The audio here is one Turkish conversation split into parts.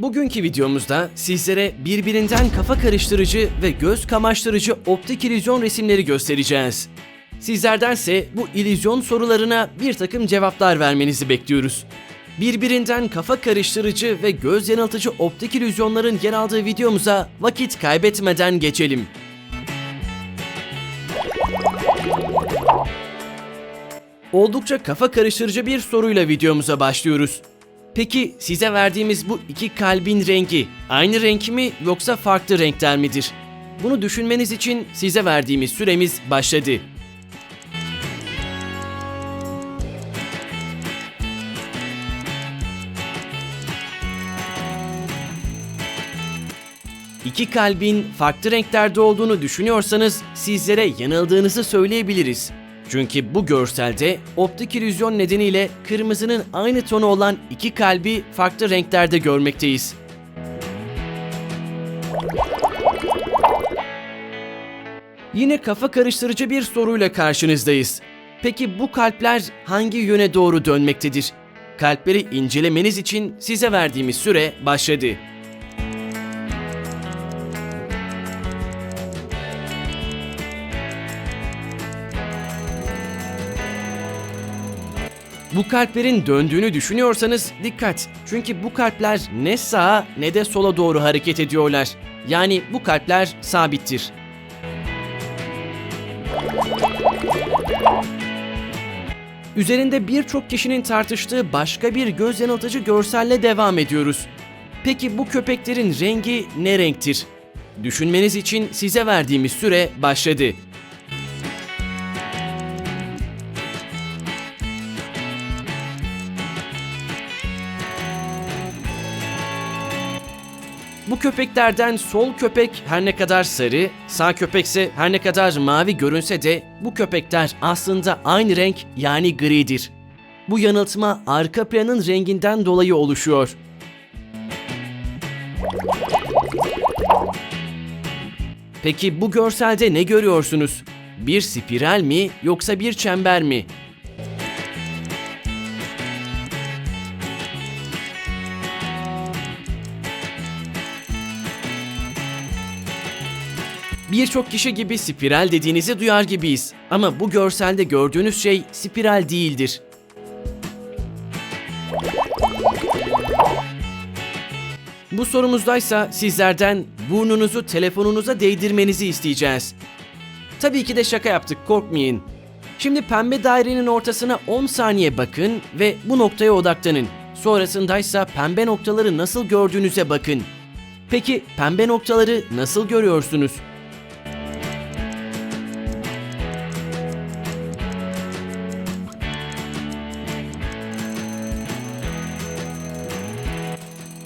Bugünkü videomuzda sizlere birbirinden kafa karıştırıcı ve göz kamaştırıcı optik illüzyon resimleri göstereceğiz. Sizlerdense bu illüzyon sorularına bir takım cevaplar vermenizi bekliyoruz. Birbirinden kafa karıştırıcı ve göz yanıltıcı optik illüzyonların yer aldığı videomuza vakit kaybetmeden geçelim. Oldukça kafa karıştırıcı bir soruyla videomuza başlıyoruz. Peki size verdiğimiz bu iki kalbin rengi aynı renk mi yoksa farklı renkler midir? Bunu düşünmeniz için size verdiğimiz süremiz başladı. İki kalbin farklı renklerde olduğunu düşünüyorsanız sizlere yanıldığınızı söyleyebiliriz. Çünkü bu görselde optik illüzyon nedeniyle kırmızının aynı tonu olan iki kalbi farklı renklerde görmekteyiz. Yine kafa karıştırıcı bir soruyla karşınızdayız. Peki bu kalpler hangi yöne doğru dönmektedir? Kalpleri incelemeniz için size verdiğimiz süre başladı. Bu kalplerin döndüğünü düşünüyorsanız dikkat. Çünkü bu kalpler ne sağa ne de sola doğru hareket ediyorlar. Yani bu kalpler sabittir. Üzerinde birçok kişinin tartıştığı başka bir göz yanıltıcı görselle devam ediyoruz. Peki bu köpeklerin rengi ne renktir? Düşünmeniz için size verdiğimiz süre başladı. Bu köpeklerden sol köpek her ne kadar sarı, sağ köpekse her ne kadar mavi görünse de bu köpekler aslında aynı renk yani gridir. Bu yanıltma arka planın renginden dolayı oluşuyor. Peki bu görselde ne görüyorsunuz? Bir spiral mi yoksa bir çember mi? Birçok kişi gibi spiral dediğinizi duyar gibiyiz. Ama bu görselde gördüğünüz şey spiral değildir. Bu sorumuzdaysa sizlerden burnunuzu telefonunuza değdirmenizi isteyeceğiz. Tabii ki de şaka yaptık korkmayın. Şimdi pembe dairenin ortasına 10 saniye bakın ve bu noktaya odaklanın. Sonrasındaysa pembe noktaları nasıl gördüğünüze bakın. Peki pembe noktaları nasıl görüyorsunuz?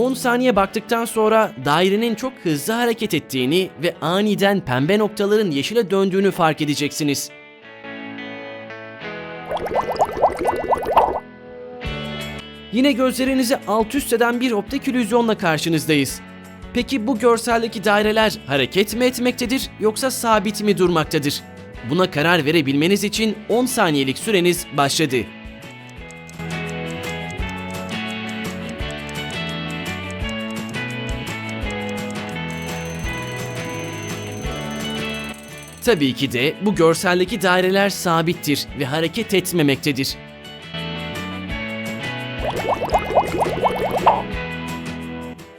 10 saniye baktıktan sonra dairenin çok hızlı hareket ettiğini ve aniden pembe noktaların yeşile döndüğünü fark edeceksiniz. Yine gözlerinizi alt üst eden bir optik illüzyonla karşınızdayız. Peki bu görseldeki daireler hareket mi etmektedir yoksa sabit mi durmaktadır? Buna karar verebilmeniz için 10 saniyelik süreniz başladı. Tabii ki de bu görseldeki daireler sabittir ve hareket etmemektedir.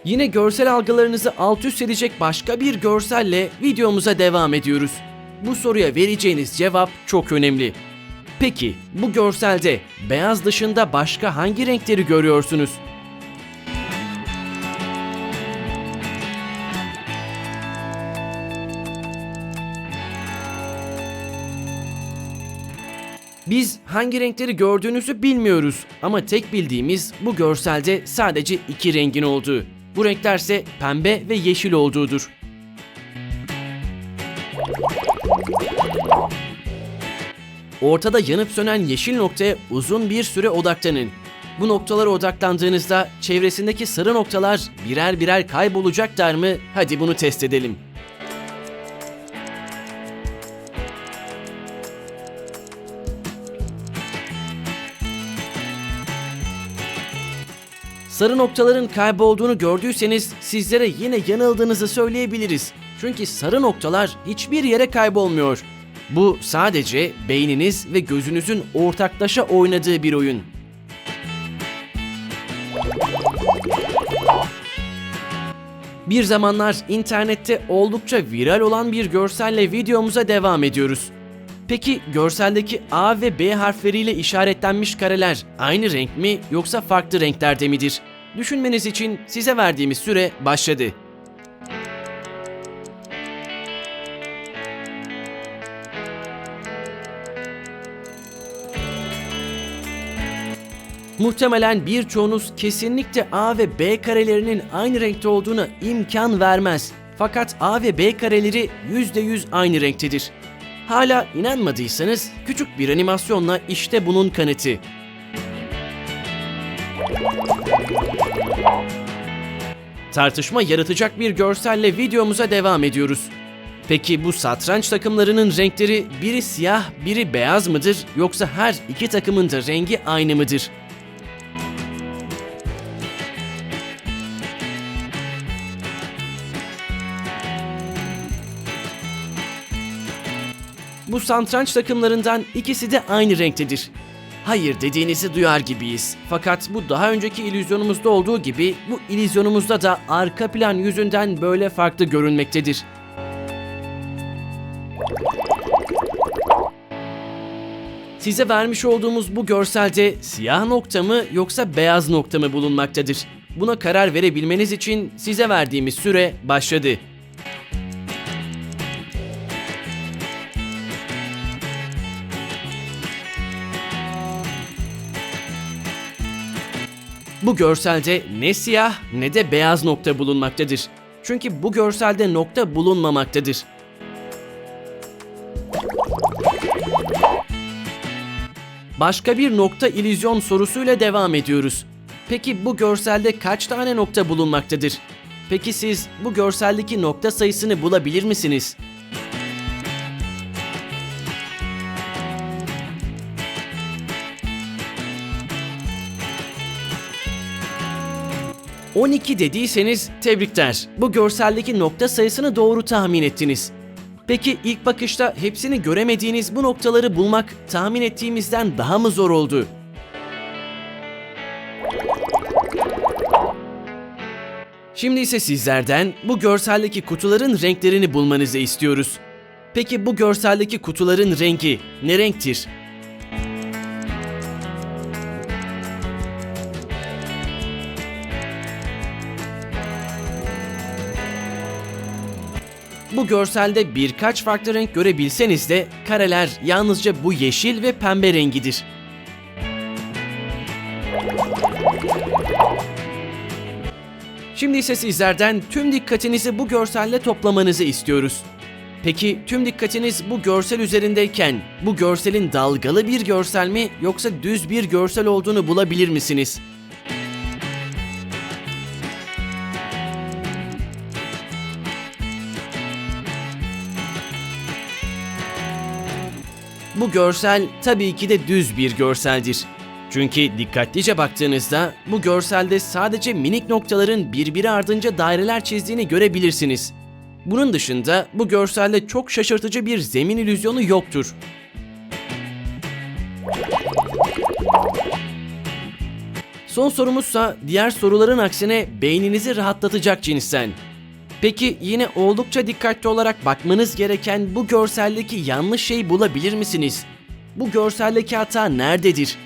Yine görsel algılarınızı alt üst edecek başka bir görselle videomuza devam ediyoruz. Bu soruya vereceğiniz cevap çok önemli. Peki bu görselde beyaz dışında başka hangi renkleri görüyorsunuz? Biz hangi renkleri gördüğünüzü bilmiyoruz ama tek bildiğimiz bu görselde sadece iki rengin olduğu. Bu renklerse pembe ve yeşil olduğudur. Ortada yanıp sönen yeşil noktaya uzun bir süre odaklanın. Bu noktalara odaklandığınızda çevresindeki sarı noktalar birer birer kaybolacaklar mı? Hadi bunu test edelim. Sarı noktaların kaybolduğunu gördüyseniz sizlere yine yanıldığınızı söyleyebiliriz. Çünkü sarı noktalar hiçbir yere kaybolmuyor. Bu sadece beyniniz ve gözünüzün ortaklaşa oynadığı bir oyun. Bir zamanlar internette oldukça viral olan bir görselle videomuza devam ediyoruz. Peki görseldeki A ve B harfleriyle işaretlenmiş kareler aynı renk mi yoksa farklı renklerde midir? Düşünmeniz için size verdiğimiz süre başladı. Muhtemelen birçoğunuz kesinlikle A ve B karelerinin aynı renkte olduğuna imkan vermez. Fakat A ve B kareleri %100 aynı renktedir. Hala inanmadıysanız küçük bir animasyonla işte bunun kanıtı. Tartışma yaratacak bir görselle videomuza devam ediyoruz. Peki bu satranç takımlarının renkleri biri siyah, biri beyaz mıdır yoksa her iki takımın da rengi aynı mıdır? Bu satranç takımlarından ikisi de aynı renktedir. Hayır dediğinizi duyar gibiyiz. Fakat bu daha önceki illüzyonumuzda olduğu gibi bu illüzyonumuzda da arka plan yüzünden böyle farklı görünmektedir. Size vermiş olduğumuz bu görselde siyah nokta mı yoksa beyaz nokta mı bulunmaktadır? Buna karar verebilmeniz için size verdiğimiz süre başladı. Bu görselde ne siyah ne de beyaz nokta bulunmaktadır. Çünkü bu görselde nokta bulunmamaktadır. Başka bir nokta illüzyon sorusuyla devam ediyoruz. Peki bu görselde kaç tane nokta bulunmaktadır? Peki siz bu görseldeki nokta sayısını bulabilir misiniz? ...12 dediyseniz tebrikler. Bu görseldeki nokta sayısını doğru tahmin ettiniz. Peki ilk bakışta hepsini göremediğiniz bu noktaları bulmak tahmin ettiğimizden daha mı zor oldu? Şimdi ise sizlerden bu görseldeki kutuların renklerini bulmanızı istiyoruz. Peki bu görseldeki kutuların rengi ne renktir? Bu görselde birkaç farklı renk görebilseniz de kareler yalnızca bu yeşil ve pembe rengidir. Şimdi ise sizlerden tüm dikkatinizi bu görselle toplamanızı istiyoruz. Peki tüm dikkatiniz bu görsel üzerindeyken bu görselin dalgalı bir görsel mi yoksa düz bir görsel olduğunu bulabilir misiniz? Bu görsel tabii ki de düz bir görseldir. Çünkü dikkatlice baktığınızda bu görselde sadece minik noktaların birbiri ardınca daireler çizdiğini görebilirsiniz. Bunun dışında bu görselde çok şaşırtıcı bir zemin illüzyonu yoktur. Son sorumuzsa diğer soruların aksine beyninizi rahatlatacak cinsten. Peki yine oldukça dikkatli olarak bakmanız gereken bu görseldeki yanlış şeyi bulabilir misiniz? Bu görseldeki hata nerededir?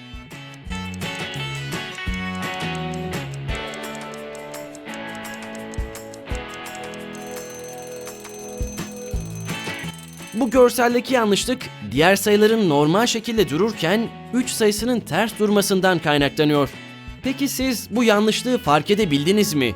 Bu görseldeki yanlışlık diğer sayıların normal şekilde dururken 3 sayısının ters durmasından kaynaklanıyor. Peki siz bu yanlışlığı fark edebildiniz mi?